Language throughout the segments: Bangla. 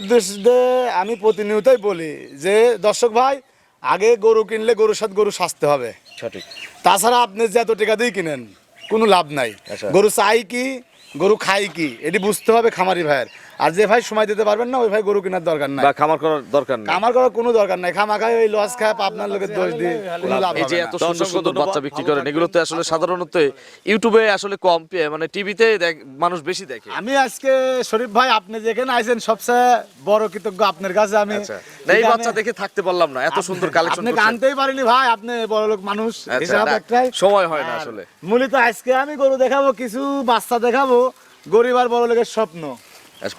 উদ্দেশ্যে আমি প্রতিনিয়তই বলি যে দর্শক ভাই আগে গরু কিনলে গরুর সাথে গরু সাজতে হবে। সঠিক। তাছাড়া আপনি যে এত টাকা দিয়ে কিনেন কোনো লাভ নাই। আচ্ছা। গরু চাই কি গরু খাই কি এটি বুঝতে হবে খামারি ভাইয়ের। আর যে ভাই সময় দিতে পারবেন না ওই ভাই গরু কেনার দরকার নাই। বা খামার করার দরকার নেই। আমার করার কোনো দরকার নাই। খামা খাই ওই লস খায় আপনার লোকের দোষ দিয়ে কোনো লাভ এই যে এত সুন্দর সুন্দর বাচ্চা বিক্রি করেন এগুলো তো আসলে সাধারণত ইউটিউবে আসলে কম পেয়ে মানে টিভিতে মানুষ বেশি দেখে। আমি আজকে শরীফ ভাই আপনি যেখানে আইছেন সবচেয়ে বড় কৃতজ্ঞ আপনার কাছে আমি। আচ্ছা। এই বাচ্চা দেখে থাকতে পারলাম না এত সুন্দর কালেকশন আপনি আনতেই পারিনি ভাই আপনি বড় লোক মানুষ আচ্ছা, হিসাব একটাই। সময় হয় না আসলে। মূলত আজকে আমি গরু দেখাবো কিছু বাচ্চা দেখাবো গরিব আর বড় লোকের স্বপ্ন। আচ্ছা,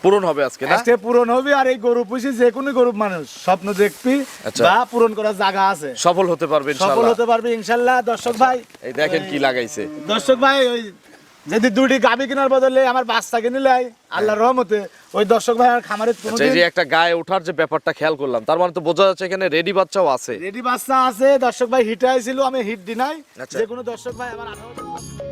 পূরণ হবে আজকে না? আজকে পূরণ হবে আর এই গরু পুষি যে কোনো গরিব মানুষ স্বপ্ন দেখবি আচ্ছা। বা পূরণ করার জায়গা আছে। সফল হতে পারবে সফল হতে পারবে দর্শক ভাই এই দেখেন কি লাগাইছে। দর্শক ভাই ওই যদি দুটি গাবি কেনার বদলে আমার বাচ্চা কিনে লাই আল্লাহর রহমতে ওই দর্শক ভাই আর আচ্ছা এই যে একটা গায়ে ওঠার যে ব্যাপারটা খেয়াল করলাম তার মানে তো বোঝা যাচ্ছে এখানে রেডি বাচ্চাও আছে। রেডি বাচ্চা আছে দর্শক ভাই হিট আইছিল আমি হিট দি নাই আচ্ছা। যে কোনো দর্শক ভাই আমার আঠারো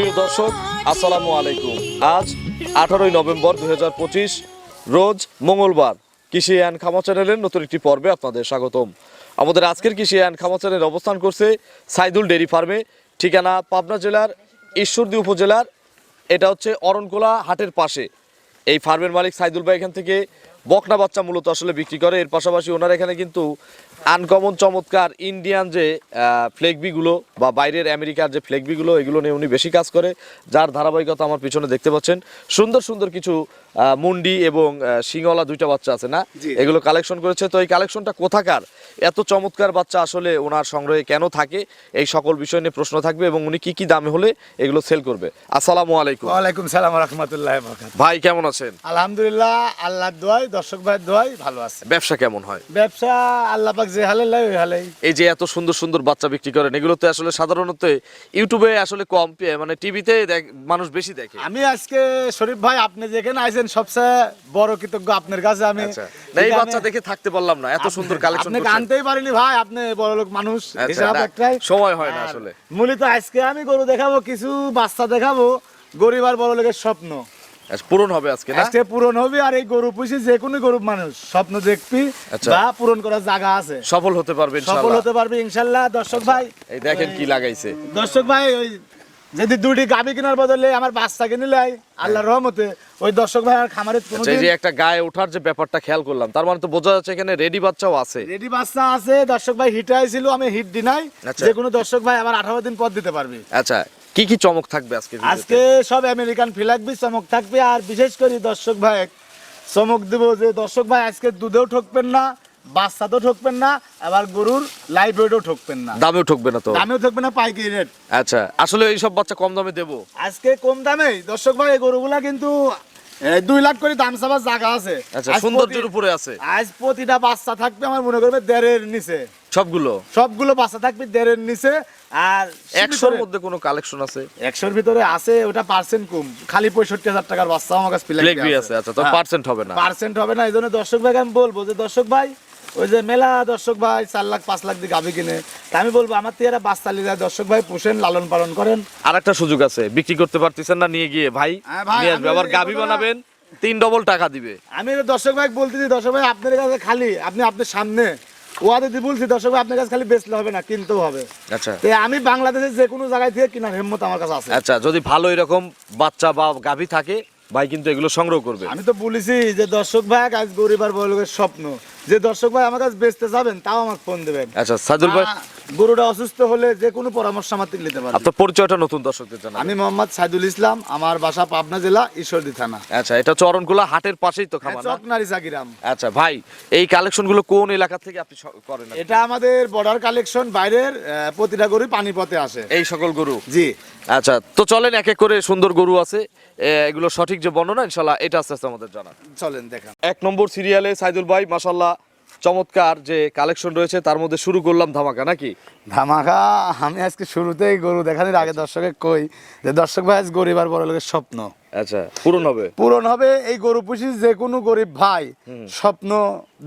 প্রিয় দর্শক, আসসালামু আলাইকুম। আজ আঠারোই নভেম্বর দু হাজার পঁচিশ, রোজ মঙ্গলবার কৃষি অ্যান্ড খামা চ্যানেলের নতুন একটি পর্বে আপনাদের স্বাগতম। আমাদের আজকের কৃষি অ্যান্ড খামা চ্যানেল অবস্থান করছে সাইদুল ডেরি ফার্মে, ঠিকানা পাবনা জেলার ঈশ্বরদী উপজেলার, এটা হচ্ছে অরণকোলা হাটের পাশে। এই ফার্মের মালিক সাইদুল ভাই এখান থেকে বকনা বাচ্চা মূলত আসলে বিক্রি করে। এর পাশাপাশি ওনার এখানে কিন্তু আনকমন চমৎকার ইন্ডিয়ান যে ফ্লেগবিগুলো বা বাইরের আমেরিকার যে ফ্লেগবিগুলো এগুলো নিয়ে উনি বেশি কাজ করে, যার ধারাবাহিকতা আমার পিছনে দেখতে পাচ্ছেন। সুন্দর সুন্দর কিছু মুন্ডি এবং শিংওয়ালা দুইটা বাচ্চা আছে না? এগুলো কালেকশন করেছে। তো এই কালেকশনটা কোথাকার? এত চমৎকার বাচ্চা আসলে ওনার সংগ্রহে কেন থাকে? এই সকল বিষয় নিয়ে প্রশ্ন থাকবে এবং উনি কি কি দামে হলে এগুলো সেল করবে। আসসালামু আলাইকুম। ওয়ালাইকুম সালাম রহমতুল্লাহ ভাই কেমন আছেন? আলহামদুলিল্লাহ আল্লাহর দোয়াই দর্শক ভাইয়ের দোয়াই ভালো আছে ব্যবসা কেমন হয়? ব্যবসা আল্লাহ পাক যে হালে লাই হালেই। এই যে এত সুন্দর সুন্দর বাচ্চা বিক্রি করেন এগুলো তো আসলে সাধারণত ইউটিউবে আসলে কম পেয়ে মানে টিভিতে মানুষ বেশি দেখে। আমি আজকে শরীফ ভাই আপনি যেখানে আইছেন সবচেয়ে বড় কৃতজ্ঞ আপনার কাছে আমি। আচ্ছা। এই বাচ্চা দেখে থাকতে পারলাম না এত সুন্দর কালেকশন আপনি আনতেই পারিনি ভাই আপনি বড় লোক মানুষ হিসাব একটাই। সময় হয় না আসলে। মূলত আজকে আমি গরু দেখাবো কিছু বাচ্চা দেখাবো গরিব আর বড় লোকের স্বপ্ন। আচ্ছা, পূরণ হবে আজকে না? আজকে পূরণ হবে আর এই গরু পুষি যে কোনো গরিব মানুষ স্বপ্ন দেখবি আচ্ছা। বা পূরণ করার জায়গা আছে। সফল হতে পারবে সফল হতে পারবে ইনশাল্লাহ। দর্শক ভাই এই দেখেন কি লাগাইছে। দর্শক ভাই ওই যদি দুটি গাবি কেনার বদলে আমার বাচ্চা কিনে লাই আল্লাহর রহমতে ওই দর্শক ভাই আর খামারের আচ্ছা এই যে একটা গায়ে ওঠার যে ব্যাপারটা খেয়াল করলাম তার মানে তো বোঝা যাচ্ছে এখানে রেডি বাচ্চাও আছে। রেডি বাচ্চা আছে দর্শক ভাই হিট আইছিল আমি হিট দি নাই আচ্ছা। যে কোনো দর্শক ভাই আবার আঠারো দিন পর দিতে পারবে। আচ্ছা কি কি চমক থাকবে আজকে আজকে সব আমেরিকান ফিলাকবি চমক থাকবে আর বিশেষ করে দর্শক ভাই চমক দেব যে দর্শক ভাই আজকে দুধেও ঠকবেন না বাচ্চাতেও ঠকবেন না আবার গরুর লাইভ ঠকবেন না। দামেও ঠকবে না তো? দামেও ঠকবেন না পাইকারি রেট আচ্ছা আসলে এই সব বাচ্চা কম দামে দেবো? আজকে কম দামে দর্শক ভাই এই গরুগুলা কিন্তু দুই লাখ করে দাম চাবার জায়গা আছে। আচ্ছা সৌন্দর্যের উপরে আছে। আজ প্রতিটা বাচ্চা থাকবে আমার মনে করবে দেড়ের নিচে। সবগুলো? সবগুলো বাচ্চা থাকবে দেড়ের নিচে আর একশোর মধ্যে কোনো কালেকশন আছে? একশোর ভিতরে আছে ওটা পার্সেন্ট কম। খালি পঁয়ষট্টি হাজার টাকার বাচ্চা আমার কাছে আছে আচ্ছা তো পার্সেন্ট হবে না। পার্সেন্ট হবে না এই জন্য দর্শক ভাই আমি বলব যে দর্শক ভাই ওই যে মেলা দর্শক ভাই চার লাখ পাঁচ লাখ দিয়ে গাবি কিনে। তা আমি বলব আমার থেকে এরা বাচ্চা লিরা দর্শক ভাই পুষেন লালন পালন করেন। আর একটা সুযোগ আছে বিক্রি করতে পারতেছেন না নিয়ে গিয়ে ভাই হ্যাঁ নিয়ে আসবে। আবার গাবি বানাবেন তিন ডবল টাকা দিবে। আমি দর্শক ভাই বলতেছি দর্শক ভাই আপনার কাছে খালি আপনি আপনার সামনে। ওয়াদে দিয়ে বলছি দর্শক ভাই আপনার কাছে খালি বেচলে হবে না কিনতেও হবে। আচ্ছা। তো আমি বাংলাদেশের যে কোনো জায়গায় থেকে কেনার হিম্মত আমার কাছে আছে। আচ্ছা যদি ভালো এরকম বাচ্চা বা গাভী থাকে ভাই কিন্তু এগুলো সংগ্রহ করবে। আমি তো বলেছি যে দর্শক ভাই আজ গরিব আর বড় লোকের স্বপ্ন। যে দর্শক ভাই আমার কাছে বেচতে যাবেন তাও আমাকে ফোন দেবেন। আচ্ছা সাজুল ভাই। গরুটা অসুস্থ হলে যে কোনো পরামর্শ আমার থেকে নিতে পারবে। আপনার পরিচয়টা নতুন দর্শকদের জানাবেন আমি মোহাম্মদ সাইদুল ইসলাম আমার বাসা পাবনা জেলা ঈশ্বরদী থানা। আচ্ছা এটা চরণকুলা হাটের পাশেই তো খামার না? চকনারি জাগিরাম আচ্ছা ভাই এই কালেকশনগুলো কোন এলাকা থেকে আপনি করেন? এটা আমাদের বর্ডার কালেকশন বাইরের প্রতিটা গরু পানিপথে আসে। এই সকল গরু? জি। আচ্ছা তো চলেন এক এক করে সুন্দর গরু আছে। এগুলো সঠিক যে বর্ণনা ইনশাল্লাহ এটা আস্তে আস্তে আমাদের জানা চলেন দেখান। এক নম্বর সিরিয়ালে সাইদুল ভাই মাসাল্লাহ চমৎকার যে কালেকশন রয়েছে, তার মধ্যে শুরু করলাম ধামাকা, নাকি? ধামাকা, আমি আজকে শুরুতেই গরু দেখানোর আগে দর্শকের কই যে দর্শক ভাই, আজ গরিব আর বড় লোকের স্বপ্ন। আচ্ছা পূরণ হবে? পূরণ হবে এই গরু পুষি যে কোনো গরিব ভাই স্বপ্ন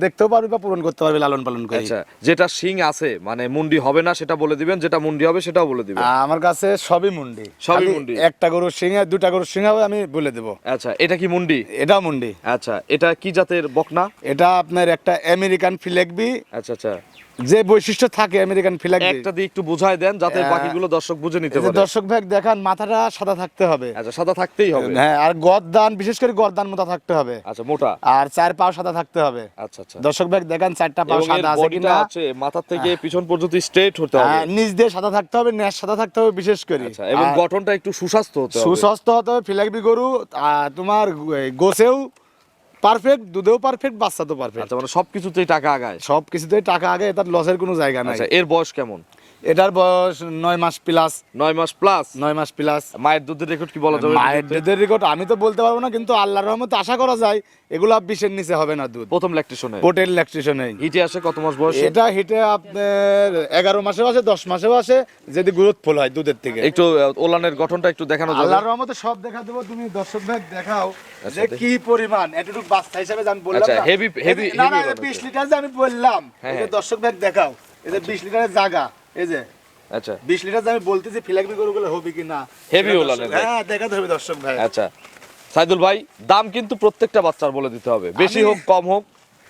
দেখতেও পারবে বা পূরণ করতে পারবে লালন পালন করে আচ্ছা যেটা শিং আছে মানে মুন্ডি হবে না সেটা বলে দিবেন যেটা মুন্ডি হবে সেটাও বলে দিবেন। আমার কাছে সবই মুন্ডি। সবই মুন্ডি। একটা গরু সিংহে দুটা গরু সিংহে হবে আমি বলে দেবো। আচ্ছা এটা কি মুন্ডি? এটাও মুন্ডি। আচ্ছা এটা কি জাতের বকনা? এটা আপনার একটা আমেরিকান ফিলেকবি। আচ্ছা আচ্ছা। যে বৈশিষ্ট্য থাকে আমেরিকান ফিলেকবি একটা দিয়ে একটু বুঝায় দেন যাতে বাকিগুলো দর্শক বুঝে নিতে পারে। দর্শক ভাই দেখান মাথাটা সাদা থাকতে হবে। আচ্ছা সাদা থাকতেই হবে। হ্যাঁ আর গরদান বিশেষ করে গরদান মোটা থাকতে হবে। আচ্ছা মোটা। আর চার পাও সাদা থাকতে হবে। আচ্ছা আচ্ছা। দর্শক ভাই দেখান চারটা পাও সাদা আছে কিনা। আছে মাথা থেকে পিছন পর্যন্ত স্ট্রেট হতে হবে। হ্যাঁ, নিচ দিয়ে সাদা থাকতে হবে ন্যাস সাদা থাকতে হবে বিশেষ করে। আচ্ছা এবং গঠনটা একটু সুস্বাস্থ্য হতে হবে। সুস্বাস্থ্য হতে হবে ফিলাকবি গরু আর তোমার গোছেও পারফেক্ট দুধেও পারফেক্ট বাচ্চা তো পারফেক্ট আচ্ছা মানে সবকিছুতেই টাকা আগায়। সব কিছুতেই টাকা আগে তার লসের কোনো জায়গা নাই। আচ্ছা এর বয়স কেমন? এটার বয়স নয় মাস প্লাস নয় মাস প্লাস নয় মাস প্লাস মায়ের দুধের রেকর্ড কি বলা যাবে মায়ের দুধের রেকর্ড আমি তো বলতে পারব না কিন্তু আল্লাহর রহমতে আশা করা যায় এগুলো বিশের নিচে হবে না দুধ। প্রথম ল্যাকটেশনে পোটের ইলেকট্রিশনে হিটে আসে কত মাস বয়স? এটা হিটে আপনার এগারো মাসেও আছে দশ মাসেও আসে যদি গ্রোথফুল হয় দুধের থেকে। একটু ওলানের গঠনটা একটু দেখানো যাবে। আল্লাহর রহমতে সব দেখা দেবো তুমি দর্শক ভাই দেখাও আচ্ছা, যে কি পরিমাণ। এতটুকু বাচ্চা হিসাবে আমি বললাম আচ্ছা, এই যে- না না ওলান বিশ আছে। লিটার যে আমি বললাম। হ্যাঁ, হ্যাঁ। দর্শক ভাই দেখাও যে বিশ লিটারের জায়গা এই যে আচ্ছা। বিশ লিটার আমি বলতেছি ফিলাকবি গরুগুলো হবে কি না? ওলানের দর্শক- হ্যাঁ দেখাতে হবে দর্শক ভাই। আচ্ছা। সাইদুল ভাই দাম কিন্তু প্রত্যেকটা বাচ্চার বলে দিতে হবে। বেশি হোক কম হোক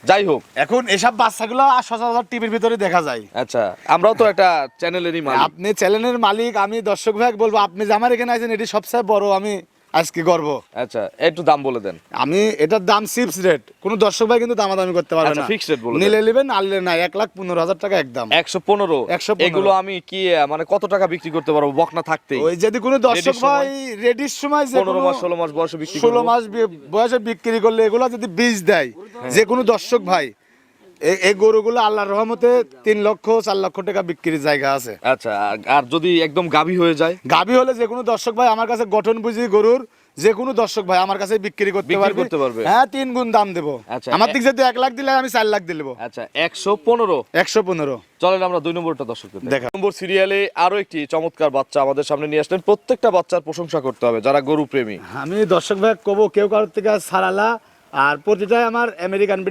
যাই হোক। এখন এসব বাচ্চাগুলো আর সচরাচর টিভির ভিতরে দেখা যায়। আচ্ছা আমরাও তো একটা চ্যানেলেরই মালিক। আপনি চ্যানেলের মালিক আমি দর্শক ভাই বলব আপনি যে আমার এখানে আছেন এটি সবচেয়ে বড় আমি আজকে গর্ব। আচ্ছা একটু দাম বলে দেন। আমি এটার দাম চিপস রেট কোনো দর্শক ভাই কিন্তু দামাদামি করতে পারবে আচ্ছা, না। fixed rate বলে নিলে নেবেন আনলে না এক লাখ পনেরো হাজার টাকা একদম। একশো পনেরো? 115 এগুলো আমি কি মানে কত টাকা বিক্রি করতে পারব? বকনা থাকতে ওই যদি কোনো দর্শক ভাই রেডির সময় যে পনেরো মাস ষোলো মাস বয়সে বিক্রি ষোলো মাস বয়সে বিক্রি করলে এগুলো যদি বীজ দেয় হ্যাঁ। যে কোনো দর্শক ভাই এই গরুগুলো আল্লাহর রহমতে তিন লক্ষ চার লক্ষ টাকা বিক্রির জায়গা আছে। আচ্ছা আর- যদি একদম গাভী হয়ে যায়? গাবি হলে যে কোনো দর্শক ভাই আমার কাছে গঠন বুঝি গরুর যে কোনো দর্শক ভাই আমার কাছে বিক্রি করতে পারবে। করতে পারবে। হ্যাঁ তিন গুণ দাম দেবো। আচ্ছা, আমার দিক যদি এক লাখ দিলে আমি চার লাখ দিলে আচ্ছা একশো পনেরো। একশো পনেরো। চলেন আমরা দুই নম্বরটা দর্শক দেখা। দেখা নম্বর সিরিয়ালে আরও একটি চমৎকার বাচ্চা আমাদের সামনে নিয়ে আসলেন। প্রত্যেকটা বাচ্চার প্রশংসা করতে হবে যারা গরু প্রেমী আমি দর্শক ভাই কব কেউ কারোর থেকে সারালা আর প্রতিটাই আমার আমেরিকান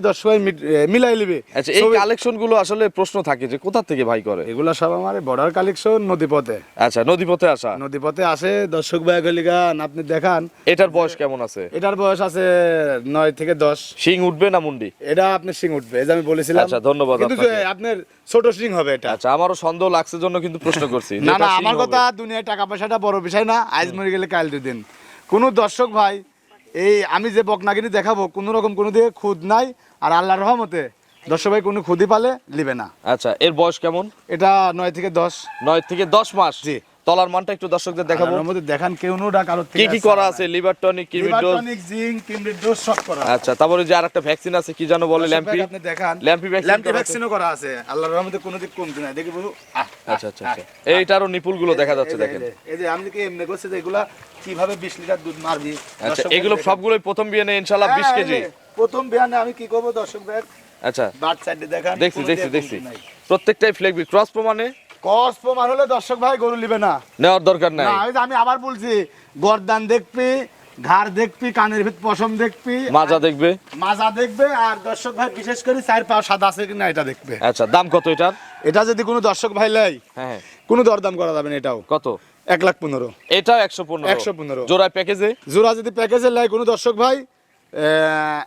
দর্শক ভাই মিট- এ, মিলাই লিবে আচ্ছা এই কালেকশনগুলো আসলে প্রশ্ন থাকে যে কোথা থেকে ভাই করে? এগুলো সব আমার বর্ডার কালেকশন নদীপথে। আচ্ছা নদীপথে আসা। নদীপথে আসে দর্শক ভাই গলিগান আপনি দেখান। এটার বয়স কেমন আছে? এটার বয়স আছে নয় থেকে দশ। শিং উঠবে না মুন্ডি? এটা আপনি শিং উঠবে এই যে আমি বলেছিলাম। আচ্ছা, ধন্যবাদ কিন্তু যে আপনার ছোট শিং হবে এটা। আচ্ছা আমারও সন্দেহ লাগছে জন্য কিন্তু প্রশ্ন করছি না না আমার কথা দুনিয়ায় টাকা পয়সাটা বড় বিষয় না আজ মরে গেলে কাল দুদিন। কোনো দর্শক ভাই এই আমি যে বকনাগিনি দেখাবো কোনো রকম কোনো দিকে খুদ নাই আর আল্লাহর রহমতে। দর্শক ভাই কোনো খুদি পালে লিবে না। আচ্ছা এর বয়স কেমন? এটা নয় থেকে দশ। নয় থেকে দশ মাস। জি। তলার মানটা একটু দর্শকদের দেখাবো। রহমতে দেখান কেউ নো ডাক আলোর কি কি করা আছে? Liver tonic liver dose? Tonic zinc কিমরির dose সব করা। আচ্ছা তারপরে যে আরেকটা ভ্যাকসিন আছে কি জানো বলে ল্যাম্পি? আপনি দেখান। ল্যাম্পি vaccine ল্যাম্পি ভ্যাকসিনও করা আছে। আল্লাহর রহমতে কোনো দিক কমতি নাই দেখি আহ, আচ্ছা আচ্ছা আচ্ছা। এইটারও নিপুলগুলো দেখা যাচ্ছে দেখেন। এই যে, আমি কি এমনি করছি যে এগুলা কীভাবে 20 লিটার দুধ মারবি? আচ্ছা এগুলো। সবগুলোই প্রথম বিয়ে নেই ইনশাল্লাহ বিশ হ্যাঁ, কেজি। প্রথম বিয়ানে আমি কি করব দর্শক ভাই? আচ্ছা। বাট সাইডে দেখান দেখছি দেখছি দেখছি। প্রত্যেকটাই ফ্লেগবি ক্রস প্রমাণে কস প্রমাণ হলে দর্শক ভাই গরু নিবে না। নেওয়ার দরকার নাই। আমি আবার বলছি গর্দান দেখবি ঘাড় দেখবি কানের ভিত পশম দেখবি মাজা দেখবে? মাজা দেখবে আর দর্শক ভাই বিশেষ করে চার পা সাদা আছে কিনা এটা দেখবে। আচ্ছা দাম কত এটার? এটা যদি কোনো দর্শক ভাই লাই হ্যাঁ হ্যাঁ। কোনো দরদাম করা যাবে না এটাও। কত? এক লাখ পনেরো। এটাও একশো পনেরো। 115 জোড়ায় প্যাকেজে? জোড়া যদি প্যাকেজের লাই কোনো দর্শক ভাই আহ,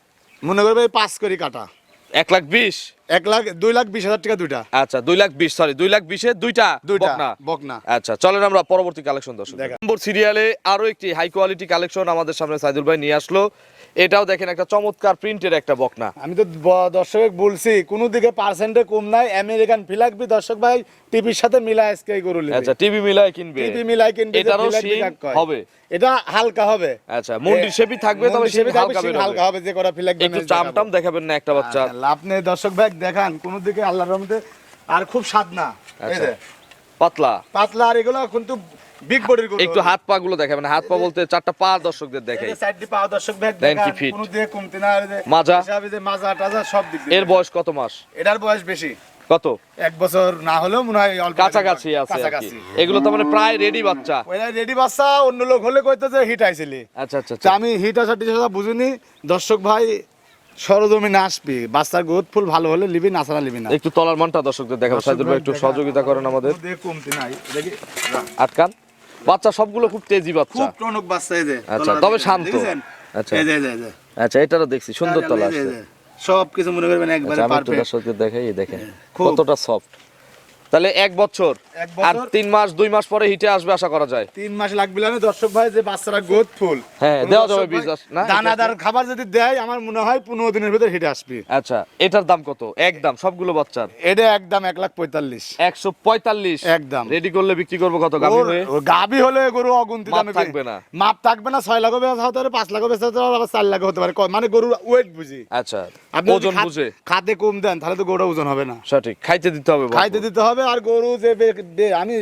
মনে করবে পাঁচ করি কাটা। এক লাখ বিশ? এক লাখ দুই লাখ বিশ হাজার টাকা দুইটা। আচ্ছা দুই লাখ বিশ সরি দুই লাখ বিশে দুইটা দুইটা বকনা। আচ্ছা চলেন আমরা পরবর্তী কালেকশন দর্শক নম্বর সিরিয়ালে আরও একটি হাই কোয়ালিটি কালেকশন আমাদের সামনে সাইদুল ভাই নিয়ে আসলো। এটাও দেখেন একটা চমৎকার প্রিন্টের একটা বকনা। আমি তো দর্শক বলছি কোন দিকে পার্সেন্টে কম নাই আমেরিকান ফিলাকবি দর্শক ভাই টিভির সাথে মিলাই আজকে গরু আচ্ছা টিভি মিলায় কিনবে। টিভি মিলাই কিনবে এটারও। হবে। এটা হালকা হবে। আচ্ছা মুন্ডির শেপই থাকবে তবে শেপে হালকা বেরোবে হালকা হবে যে করা ফিলাকবি একটু দেখাবেন না একটা বাচ্চা আপনি দর্শক ভাই দেখান কোন দিকে আল্লাহর রহমতে আর খুব স্বাদ না। আচ্ছা। পাতলা। পাতলা আর এগুলো কিন্তু বিগ বডির গরু একটু হাত পা গুলো দেখাবেন হাত পা বলতে চারটা পা দর্শকদের দেখাই। সাইড দিয়ে পাওয়া দর্শক ভাই দেন কি দেখান fit? কোন দিকে কমতি না আর মাজা? হিসাবে যে মাজা টাজা সব দিক এর বয়স কত মাস? এটার বয়স বেশি। কত? এক বছর না হলেও মনে হয় অল্প। কাছাকাছি আছে এগুলো তো মানে প্রায় রেডি বাচ্চা। রেডি বাচ্চা অন্য লোক হলে কইতো যে হিট আইছিলি। আচ্ছা আচ্ছা আচ্ছা। আমি হিট আসার টিসার বুঝিনি। দর্শক ভাই সরজমিনে আসবি বাচ্চার গ্রোথ ফুল ভালো হলে লিবি না ছাড়া লিবি না। একটু তলার মানটা দর্শকদের দেখাবো। সাইদুল ভাই একটু সহযোগিতা করেন আমাদের। কমতি নাই দেখি আটকান। বাচ্চা সবগুলো খুব তেজি বাচ্চা। খুব টনক বাচ্চা এই যে আচ্ছা, তবে। শান্ত। আচ্ছা। এই যে এই যে, আচ্ছা এটারও দেখছি সুন্দর তলা যে। সব কিছু মনে করবেন একবারে আচ্ছা পারফেক্ট দর্শকদের দেখাই দেখেন কতটা সফট তাহলে এক বছর। আর তিন মাস দুই মাস পরে হিটে আসবে আশা করা যায়। তিন মাস লাগবে না। দর্শক ভাই যে বাচ্চারা গ্রোথ ফুল। হ্যাঁ, দেওয়া যাবে বীজ না, দানাদার খাবার যদি দেয় আমার মনে হয় পনেরো দিনের ভিতরে হিটে আসবে। আচ্ছা এটার দাম কত? একদম সবগুলো বাচ্চার? এটা একদম এক লাখ পঁয়তাল্লিশ। একশো পঁয়তাল্লিশ। একদম। রেডি করলে বিক্রি করব কত? গাভী ওর- হয়ে? ও গাভী হলে গরু অগুন্তি দামে থাকবে না। মাপ থাকবে না ছয় লাখও বেচা হতে পারে পাঁচ লাখও বেচা হতে পারে আবার চার লাখও হতে পারে। মানে গরুর ওয়েট বুঝি। আচ্ছা আপনি ওজন বুঝে। খাদ্যে কম দেন তাহলে তো গরুটা ওজন হবে না। সঠিক খাইতে দিতে হবে। খাইতে দিতে হবে আর গরু যে আমি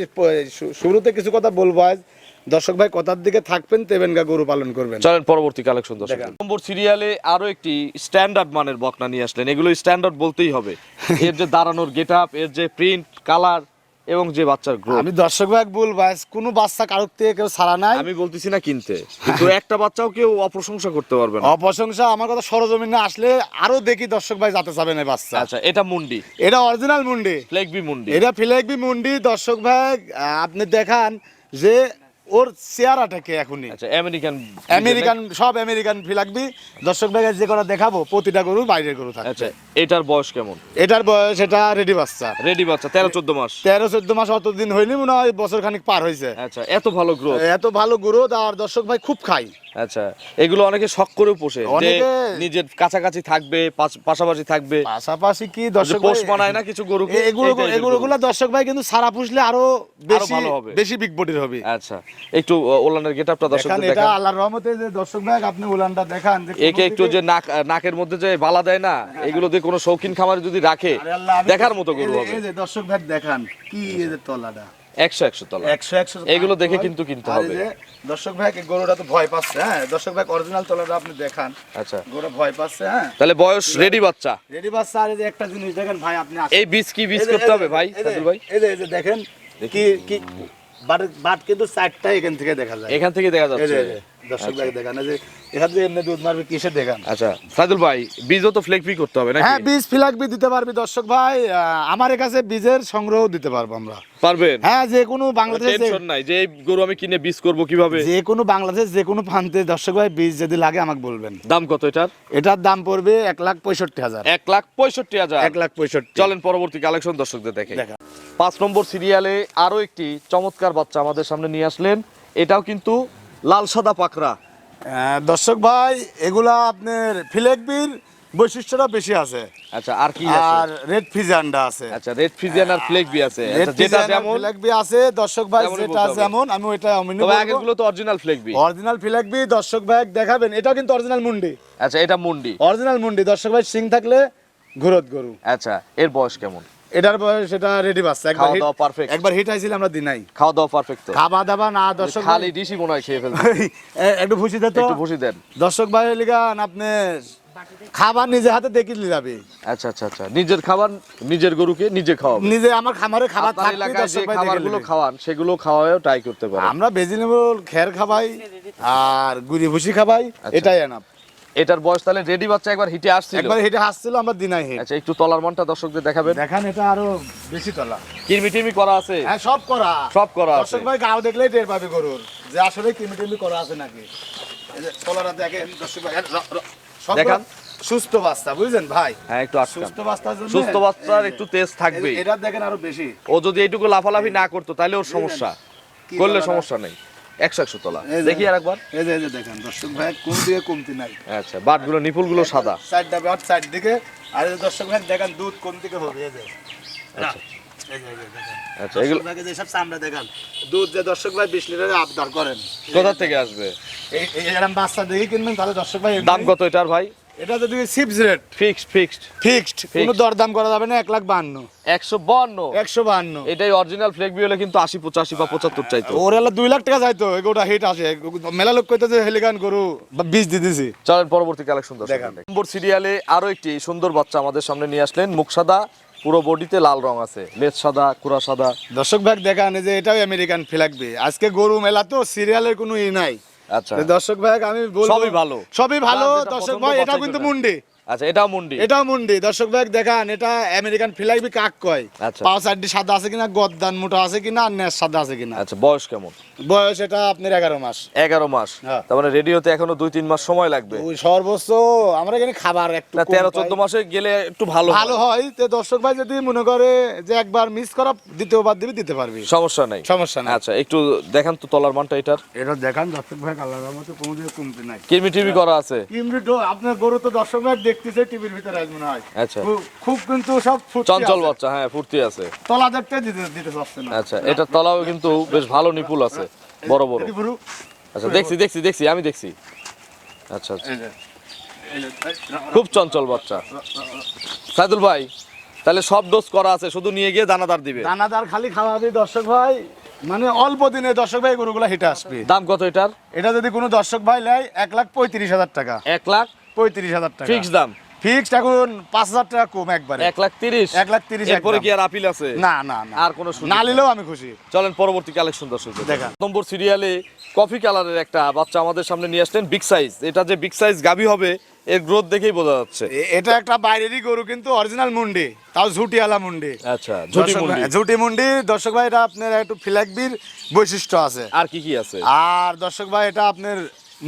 শুরুতে কিছু কথা বলব আজ। দর্শক ভাই কথার দিকে থাকবেন তেবেন গা গরু পালন করবেন। চলেন পরবর্তী কালেকশন দর্শক। নম্বর সিরিয়ালে আরও একটি স্ট্যান্ডার্ড মানের বকনা নিয়ে আসলেন। এগুলো স্ট্যান্ডার্ড বলতেই হবে। এর যে দাঁড়ানোর গেট আপ এর যে প্রিন্ট কালার এবং যে বাচ্চার গ্রোথ আমি দর্শক ভাই বলব কোনো বাচ্চা কারোর থেকে কেউ সারা নাই। আমি বলতেছি না কিনতে। কিন্তু একটা বাচ্চাও কেউ অপ্রশংসা করতে পারবে না। অপ্রশংসা আমার কথা সরজমিনে আসলে আরও দেখি দর্শক ভাই যাতে যাবে না বাচ্চা। আচ্ছা এটা মুন্ডি। এটা অরিজিনাল মুন্ডি। ফ্লেগবি মুন্ডি। এটা ফ্লেগবি মুন্ডি। দর্শক ভাই আপনি দেখান যে ওর চেহারাটাকে এখনই? আচ্ছা আমেরিকান আমেরিকান সব আমেরিকান ফিলাকবি দর্শক ভাই যে করা দেখাবো প্রতিটা গরু বাইরের গরু থাকে আচ্ছা এটার বয়স কেমন? এটার বয়স এটা রেডি বাচ্চা। রেডি বাচ্চা তেরো চোদ্দ মাস। তেরো চোদ্দ মাস অতদিন হয়নি মনে হয় বছর খানিক পার হয়েছে আচ্ছা এত ভালো গ্রোথ এত ভালো গ্রোথ আর দর্শক ভাই খুব খাই। আচ্ছা এগুলো অনেকে শখ করে পোষে যে অনেকে- নিজের কাছাকাছি থাকবে পাশাপাশি থাকবে। পাশাপাশি কি দর্শক পোষ মানায় না কিছু গরু এগুলো এগুলো। দর্শক ভাই কিন্তু সারা পুষলে আরও বেশি ভালো হবে। বেশি বিগ বডির হবে। আচ্ছা একটু ওলানের গেটআপটা দেখান এটা আল্লাহর রহমতে যে দর্শক ভাই আপনি উলানটা দেখান একে একটু যে নাক নাকের মধ্যে যে বালা দেয় না এগুলো দিয়ে কোনো শৌখিন খামারে যদি রাখে দেখার মতো গরু হবে। এই যে দর্শক ভাই দেখান কি এই যে তলাটা? একশো একশো তলা। একশো একশো এগুলো দেখে কিন্তু কিনতে হবে। দর্শক ভাই গরুটা তো ভয় পাচ্ছে হ্যাঁ দর্শক ভাই অরিজিনাল তলাটা আপনি দেখান। আচ্ছা। গরুটা ভয় পাচ্ছে হ্যাঁ। তাহলে বয়স রেডি বাচ্চা। রেডি বাচ্চা আর এই যে একটা জিনিস দেখেন ভাই আপনি এই বীজ কি বীজ করতে হবে ভাই সাদুল ভাই। এই যে দেখেন কি কি বাট বাট কিন্তু চারটা এখান থেকে দেখা যায়। এখান থেকে দেখা যাচ্ছে। দর্শক ভাই দেখান যে এখান থেকে এমনি দুধ মারবে কিসে দেখান? আচ্ছা সাইদুল ভাই বীজও তো ফ্লেক করতে হবে নাকি? হ্যাঁ বীজ ফিলাকবি দিতে পারবি দর্শক ভাই। আমার কাছে বীজের সংগ্রহ দিতে পারব আমরা। পারবেন? হ্যাঁ যে কোনো বাংলাদেশে টেনশন নাই যে গরু আমি কিনে বীজ করব কীভাবে? যে কোনো বাংলাদেশ যে কোনো প্রান্তে দর্শক ভাই বীজ যদি লাগে আমাকে বলবেন। দাম কত এটার? এটার দাম পড়বে এক লাখ পঁয়ষট্টি হাজার। এক লাখ পঁয়ষট্টি হাজার। এক লাখ পঁয়ষট্টি। চলেন পরবর্তী কালেকশন দর্শকদের দেখে। দেখা। পাঁচ নম্বর সিরিয়ালে আরও একটি চমৎকার বাচ্চা আমাদের সামনে নিয়ে আসলেন। এটাও কিন্তু লাল সাদা পাকড়া। দর্শক ভাই এগুলা আপনার ফিলেকবির বৈশিষ্ট্যটা বেশি আছে। আচ্ছা আর কি আর রেড ফিজান্ডা আছে। আচ্ছা রেড ফিজিয়ান আর ফ্লেগবি আছে। রেড আচ্ছা, যেটা যেমন ফিলেকবি আছে দর্শক ভাই যেটা যেমন আমি ওইটা অমিনি তবে আগেরগুলো তো অরিজিনাল ফ্লেগবি অরিজিনাল ফিলেকবি দর্শক ভাই দেখাবেন এটাও কিন্তু অরিজিনাল মুন্ডি। আচ্ছা এটা মুন্ডি। অরিজিনাল মুন্ডি দর্শক ভাই সিং থাকলে ঘুরত গরু। আচ্ছা এর বয়স কেমন? এটার বয়স সেটা রেডি বাচ্চা একবার খাওয়া দাওয়া perfect। একবার হিট আইছিল আমরা দিনাই খাওয়া দাওয়া পারফেক্ট তো। খাওয়া দাওয়া না দর্শক খালি ডিশি মনে হয় খেয়ে ফেলবে একটু দে তো। একটু বসে দেন। দর্শক ভাই লিগান আপনি খাবার নিজে হাতে দেখি যাবে। আচ্ছা আচ্ছা আচ্ছা। নিজের খাবার নিজের গরুকে নিজে খাওয়াবে। নিজে আমার খামারে খাবার থাকবে দর্শক ভাই খাবারগুলো খাওয়ান সেগুলো খাওয়াও ট্রাই করতে পারেন। আমরা ভেজিটেবল খের খাবাই আর গুড়ি ভুসি খাবাই আচ্ছা। এটাই এনাফ এটার বয়স তাহলে রেডি বাচ্চা একবার হিটে আসছিল। একবার হেঁটে হাসছিল আমরা দিনাই হেঁট আচ্ছা একটু তলার মনটা দর্শকদের দেখাবেন। দেখান এটা আরও বেশি তলা। কিরমি টিরমি করা আছে? হ্যাঁ সব করা। সব করা আছে। দর্শক ভাই গাও দেখলেই টের পাবে গরুর যে আসলে কিমি টিমি করা আছে নাকি। তলাটা দেখেন দর্শক ভাই সব দেখান। সুস্থ বাচ্চা বুঝলেন ভাই? হ্যাঁ একটু আটকান। সুস্থ বাচ্চার জন্য সুস্থ বাচ্চার একটু তেজ থাকবে এটা দেখেন আরও বেশি। ও যদি এইটুকু লাফালাফি না করতো তাহলে ওর সমস্যা। করলে সমস্যা নেই। একশো একশো তোলা। দেখি আর একবার এই যে এই যে দেখেন দর্শক ভাই কোন দিকে কমতি নাই। আচ্ছা বাটগুলো নিপুলগুলো সাদা। সাইডটা বাট সাইড দিকে আর দর্শক ভাই দেখেন দুধ কোন দিকে হবে এই যে। আচ্ছা। আচ্ছা এগুলো যেসব চামড়া দেখান। দুধ যে দর্শক ভাই বিশ লিটারে আবদার করেন। কোথা থেকে আসবে? এরকম বাচ্চা দেখে কিনবেন তাহলে দর্শক ভাই দাম কত এটার ভাই? এটা যদি সিপস রেট ফিক্সড ফিক্সড ফিক্সড কোনো দরদাম করা যাবে না এক লাখ বান্ন একশো বান্ন একশো বান্ন এটাই অরিজিনাল ফ্লেক হলে কিন্তু আশি পঁচাশি বা পঁচাত্তর চাইতো। ওর হলো দুই লাখ টাকা যাইতো এগুলো হিট আসে। মেলা লোক কইতে যে হেলিকান গরু বা বীজ দিয়ে দিছি চলেন পরবর্তী কালেকশন দেখান। নম্বর সিরিয়ালে আরও একটি সুন্দর বাচ্চা আমাদের সামনে নিয়ে আসলেন। মুখ সাদা পুরো বডিতে লাল রং আছে। লেজ সাদা কুড়া সাদা। দর্শক ভাগ দেখান যে এটাও আমেরিকান ফ্ল্যাগবি আজকে গরু মেলা তো সিরিয়ালের কোনো ই নাই। আচ্ছা। দর্শক ভাই আমি বলব সবই ভালো। সবই ভালো। দর্শক ভাই এটা কিন্তু মুন্ডে মুন্ডি। আচ্ছা এটাও মুন্ডি? এটাও মুন্ডি। দর্শক ভাই দেখান এটা আমেরিকান ফ্ল্যাগবি কাক কয় আচ্ছা। পাও সাইডটি সাদা আছে কিনা গদ্দান মোটা আছে কিনা আর সাদা আছে কিনা। আচ্ছা বয়স কেমন? বয়স এটা আপনার এগারো মাস। এগারো মাস। হ্যাঁ। তার মানে রেডিওতে এখনও দুই তিন মাস সময় লাগবে? ওই সর্বোচ্চ আমরা এখানে খাবার একটু তেরো চোদ্দ মাসে গেলে একটু ভালো ভালো হয়। তো দর্শক ভাই যদি মনে করে যে একবার মিস করা দ্বিতীয়বার দিবি দিতে পারবি। সমস্যা নেই। সমস্যা নাই। আচ্ছা একটু দেখান তো তলার মানটা এটার। এটা দেখান দর্শক ভাই আল্লাহর মতো কোনো দিকে কমতে নাই। টিভি করা আছে। কিমরি তো আপনার গরু তো দর্শক ভাই দেখতেছে টিভির ভিতরে আজ মনে হয়। আচ্ছা। খুব- খুব কিন্তু সব চঞ্চল বাচ্চা হ্যাঁ ফুর্তি আছে। তলা দেখতে দিতে দিতে পারছে না। আচ্ছা তলাও কিন্তু বেশ ভালো নিপুল আছে বড় বড়। আচ্ছা দেখছি দেখছি দেখছি আমি দেখছি। আচ্ছা আচ্ছা। খুব চঞ্চল বাচ্চা। সাইদুল ভাই তাহলে সব ডোজ করা আছে শুধু নিয়ে গিয়ে দানাদার দিবে? দানাদার খালি খাওয়াবি দর্শক ভাই। মানে অল্প দিনে দর্শক ভাই গরুগুলা হিটে আসবে। দাম কত এটার? এটা যদি কোনো দর্শক ভাই নেয় এক লাখ পঁয়ত্রিশ হাজার টাকা। এক লাখ পঁয়ত্রিশ হাজার টাকা। ফিক্স দাম? ফিক্সড এখন পাঁচ হাজার টাকা কম একবারে। এক লাখ তিরিশ? এক লাখ তিরিশ এরপরে কি আর আপিল আছে? না না না। আর কোনো না নিলেও আমি খুশি। চলেন পরবর্তী কালেকশন দর্শক দেখান। নম্বর সিরিয়ালে কফি কালারের একটা বাচ্চা আমাদের সামনে নিয়ে আসলেন বিগ সাইজ এটা যে বিগ সাইজ গাবি হবে এর গ্রোথ দেখেই বোঝা যাচ্ছে। এটা একটা বাইরেরই গরু কিন্তু অরিজিনাল মুন্ডি। তাও ঝুটিওয়ালা মুন্ডি। আচ্ছা ঝুটি মুন্ডি। ঝুটি মুন্ডি দর্শক ভাই এটা আপনার একটু ফিলাকবির বৈশিষ্ট্য আছে। আর কি কি আছে? আর দর্শক ভাই এটা আপনার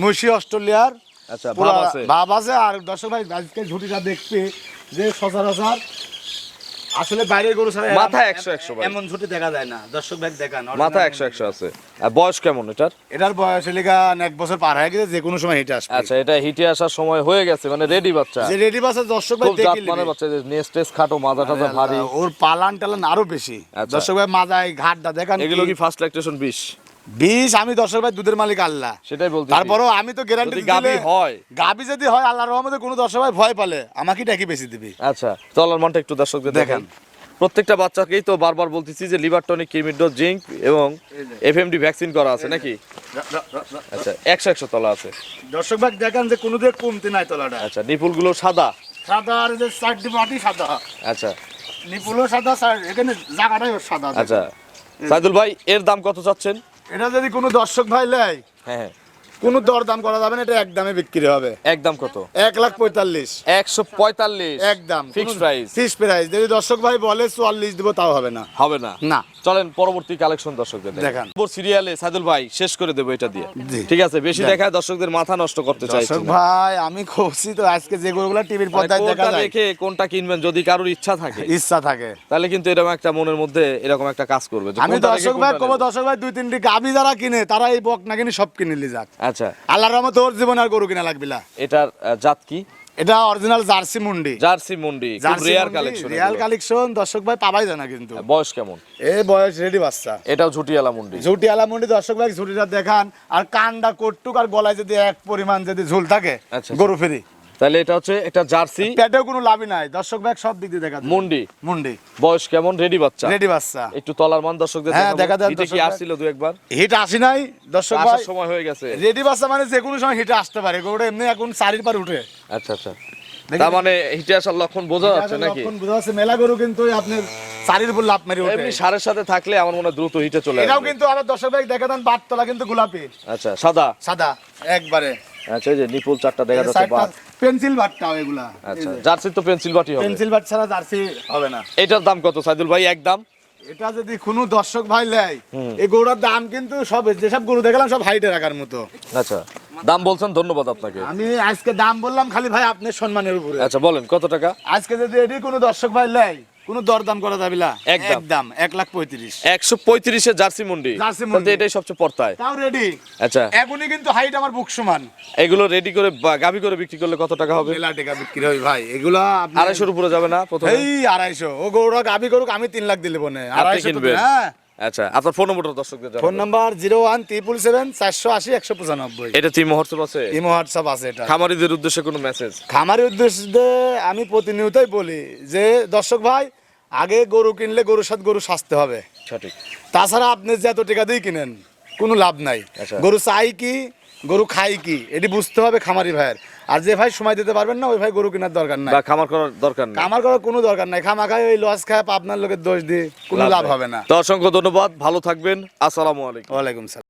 মুশি অস্ট্রেলিয়ার আচ্ছা ভাব আছে। ভাব আছে আর দর্শক ভাই আজকে ঝুটিটা দেখতে যে সচরাচর আসলে বাইরের গরু ছাড়া মাথা 100 100 ভাই। এমন ঝুটি দেখা যায় না। দর্শক ভাই দেখান মাথা একশো একশো আছে। আর বয়স কেমন এটার? এটার বয়স এলাকা এক বছর পার হয়ে গেছে যে কোনো সময় হিটে আসবে। আচ্ছা এটা হিটে আসার সময় হয়ে গেছে মানে রেডি বাচ্চা। যে রেডি দর্শক ভাই মানে বাচ্চা যে নেস্টেস খাটো মাথা টাথা ভারী। ওর পালান টালান আরও বেশি। আচ্ছা। দর্শক ভাই মাজায় ঘাটটা দেখান এগুলো কি? ফার্স্ট ল্যাকটেশন বিষ আমি দর্শক ভাই দুধের মালিক আল্লাহ। সেটাই বলতে তারপরও আমি তো গ্যারান্টি গাভী হয়। গাবি যদি হয় আল্লাহর রহমতে কোনো দর্শক ভাই ভয় পালে আমাকে ডাকি বেশি দিবি। আচ্ছা তলার মনটা একটু দর্শকদের দেখেন। প্রত্যেকটা বাচ্চাকেই তো বারবার বলতেছি যে লিভার টনিক কিমিডো জিঙ্ক এবং এফএমডি ভ্যাকসিন করা আছে নাকি? আচ্ছা একশো একশো তলা আছে। দর্শক ভাই দেখেন যে কোনো দিকে কমতে নাই তলাটা। আচ্ছা নিপুলগুলো সাদা? সাদা আর যে চারটি মাটি সাদা। আচ্ছা। নিপুলও সাদা স্যার এখানে জায়গাটাই সাদা। আচ্ছা। সাইদুল ভাই এর দাম কত চাচ্ছেন? এটা যদি কোনো দর্শক ভাই নেয় হ্যাঁ কোনো দর দাম করা যাবে না এটা একদমে বিক্রি হবে। একদম কত? এক লাখ পঁয়তাল্লিশ। একশো পঁয়তাল্লিশ। একদম। ফিক্স প্রাইস ফিক্স প্রাইস যদি দর্শক ভাই বলে চুয়াল্লিশ দিব তাও হবে না। হবে না। না। চলেন পরবর্তী কালেকশন দর্শকদের দেখান। সিরিয়ালে সাইদুল ভাই শেষ করে দেবো এটা দিয়ে। ঠিক আছে? বেশি দেখায় দর্শকদের মাথা নষ্ট করতে না। ভাই আমি খুশি তো আজকে যে গরুগুলো টিভির মানে পর্দায় দেখা কোনটা যায়। রেখে কোনটা কিনবেন যদি কারোর ইচ্ছা থাকে। ইচ্ছা থাকে। তাহলে কিন্তু এরকম একটা মনের মধ্যে এরকম একটা কাজ করবে। আমি দর্শক ভাই কোনটা দর্শক ভাই দুই তিনটি গাবি যারা কিনে তারা এই বক না কিনে সব কিনে যাক। আচ্ছা। আল্লাহর রহমতে ওর জীবন আর গরু কিনা লাগবে না। এটার জাত কি? এটা অরিজিনাল জার্সি মুন্ডি। জার্সি মুন্ডি খুব রেয়ার কালেকশন রিয়াল কালেকশন দর্শক ভাই পাবাই যায় না কিন্তু বয়স কেমন? এই বয়স রেডি বাচ্চা। এটাও ঝুটিয়ালা মুন্ডি। ঝুটি আলা মুন্ডি দর্শক ভাই ঝুটিটা দেখান। আর কান্ডা কটুক আর গলায় যদি এক পরিমাণ যদি ঝুল থাকে আচ্ছা, গরু ফেরি। তাহলে এটা হচ্ছে একটা জার্সি। পেটেও কোনো লাভই নাই। দর্শক ভাই সব দিক দিয়ে দেখা যায়। মুন্ডি। মুন্ডি। বয়স কেমন? রেডি বাচ্চা? রেডি বাচ্চা। একটু তলার মান দর্শকদের হ্যাঁ, দেখা দেন হিটে কি আসছিল দু একবার? হিট আসি নাই। দর্শক ভাই আসার সময় হয়ে গেছে। রেডি বাচ্চা মানে যে কোনো সময় হিটে আসতে পারে। গরুটা এমনি এখন চারির পার উঠে। আচ্ছা আচ্ছা। তার মানে হিটে আসার লক্ষণ বোঝা যাচ্ছে নাকি? লক্ষণ বোঝা যাচ্ছে, মেলা গরু কিন্তু আপনার চারির উপর লাভ মেরে ওঠে এমনি সারের সাথে থাকলে আমার মনে দ্রুত হিটে চলে এটাও আসবে। কিন্তু আবার দর্শক ভাই দেখা দেন বাটতলা কিন্তু গোলাপি। আচ্ছা সাদা? সাদা একবারে। আচ্ছা এই যে নিপুল চারটা দেখা যাচ্ছে বাট পেন্সিল বাটটাও এগুলা। আচ্ছা জার্সির তো পেন্সিল বাটি হবে। পেন্সিল বাট ছাড়া জার্সি হবে না। এটার দাম কত সাইদুল ভাই একদম এটা যদি কোনো দর্শক ভাই নেয় এই গরুটার দাম কিন্তু সব যেসব গরু দেখালাম সব হাইটে রাখার মতো। আচ্ছা দাম বলছেন ধন্যবাদ আপনাকে। আমি আজকে দাম বললাম খালি ভাই আপনার সম্মানের উপরে। আচ্ছা বলেন কত টাকা? আজকে যদি এটি কোনো দর্শক ভাই লেয় কোনো দরদাম করা যাবে না। একদম। এক লাখ পঁয়ত্রিশ। একশো পঁয়ত্রিশে জার্সি মুন্ডি। জার্সি মন্ডি। এটাই সবচেয়ে পড়তায় তাও রেডি আচ্ছা। এখনই কিন্তু হাইট আমার বুক সমান। এগুলো রেডি করে গাবি করে বিক্রি করলে কত টাকা হবে? মেলা টাকা বিক্রি হবে ভাই। এগুলো আড়াইশোর উপরে যাবে না প্রথমে? এই আড়াইশো। ও গৌরব গাবি করুক আমি তিন লাখ দিলে বনে। আড়াইশো হ্যাঁ। আচ্ছা আপনার ফোন নম্বরটা দর্শকদের phone number zero one triple seven চারশো আশি একশো পঁচানব্বই। এটা আছে? ইমো হোয়াটসঅ্যাপ আছে এটা। খামারিদের উদ্দেশ্যে কোনো মেসেজ খামারের উদ্দেশ্যে আমি প্রতিনিয়তই বলি যে দর্শক ভাই আগে গরু কিনলে গরুর সাথে গরু সাজতে হবে। সঠিক। তাছাড়া আপনি যে এত টাকা দিয়ে কিনেন কোনো লাভ নাই। আচ্ছা। গরু চাই কি? গরু খাই কি? এটি বুঝতে হবে খামারি ভাইয়ের। আর যে ভাই সময় দিতে পারবেন না ওই ভাই গরু কেনার দরকার নাই। বা খামার করার দরকার নেই। খামার করার কোনো দরকার নাই। খামা খায় ওই লস খায় আপনার লোকের দোষ দিয়ে কোনো লাভ হবে না। তো অসংখ্য ধন্যবাদ। ভালো থাকবেন। আসসালামু আলাইকুম। ওয়ালাইকুম সালাম।